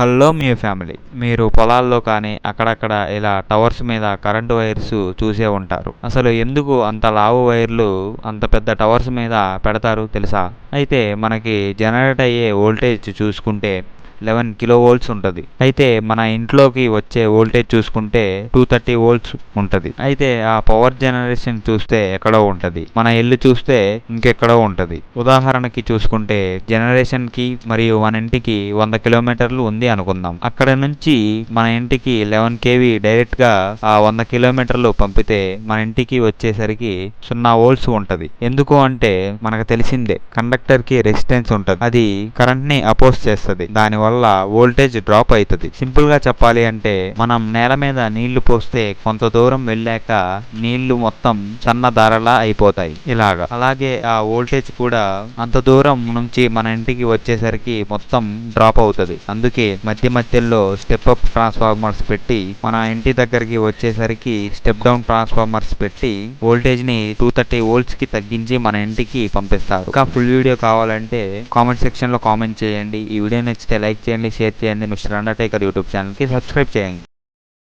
Hello మీ family. మీరు పొలాల్లో కానీ అక్కడక్కడ ఇలా టవర్స్ మీద కరెంటు వైర్స్ చూసే ఉంటారు. అసలు ఎందుకు అంత లావు వైర్లు అంత పెద్ద టవర్స్ మీద పెడతారు తెలుసా? అయితే మనకి జనరేట్ అయ్యే వోల్టేజ్ చూసుకుంటే లెవెన్ కిలో వోల్ట్స్ ఉంటుంది. అయితే మన ఇంట్లోకి వచ్చే వోల్టేజ్ చూసుకుంటే టూ థర్టీ వోల్ట్స్ ఉంటుంది. అయితే ఆ పవర్ జనరేషన్ చూస్తే ఎక్కడో ఉంటుంది. మన ఇల్లు చూస్తే ఇంకెక్కడో ఉంటుంది. ఉదాహరణకి చూసుకుంటే జనరేషన్కి మరియు మన ఇంటికి వంద కిలోమీటర్లు ఉంది అనుకుందాం. అక్కడ నుంచి మన ఇంటికి లెవెన్ కేవీ డైరెక్ట్గా ఆ వంద కిలోమీటర్లు పంపితే మన ఇంటికి వచ్చేసరికి సున్నా వోల్ట్స్ ఉంటుంది. ఎందుకు అంటే మనకు తెలిసిందే కండక్టర్కి రెసిస్టెన్స్ ఉంటుంది. అది కరెంట్ని అపోజ్ చేస్తుంది. దానివల్ల వోల్టేజ్ డ్రాప్ అవుతుంది. సింపుల్గా చెప్పాలి అంటే మనం నేల మీద నీళ్ళు పోస్తే కొంత దూరం వెళ్ళాక నీళ్ళు మొత్తం సన్న దారలా అయిపోతాయి. ఇలాగా. అలాగే ఆ వోల్టేజ్ కూడా అంత దూరం నుంచి మన ఇంటికి వచ్చేసరికి మొత్తం డ్రాప్ అవుతుంది. అందుకే మధ్య మధ్యలో స్టెప్ అప్ ట్రాన్స్ఫార్మర్స్ పెట్టి మన ఇంటి దగ్గరికి వచ్చేసరికి స్టెప్ డౌన్ ట్రాన్స్ఫార్మర్స్ పెట్టి వోల్టేజ్ని టూ థర్టీ వోల్ట్స్కి తగ్గించి మన ఇంటికి పంపిస్తారు. ఇంకా ఫుల్ వీడియో కావాలంటే కామెంట్ సెక్షన్లో కామెంట్ చేయండి. ఈ వీడియో నచ్చితే లైక్ చేయండి షేర్ చేయండి మిస్టర్ అండర్టేకర్ యూట్యూబ్ ఛానల్కి సబ్స్క్రైబ్ చేయండి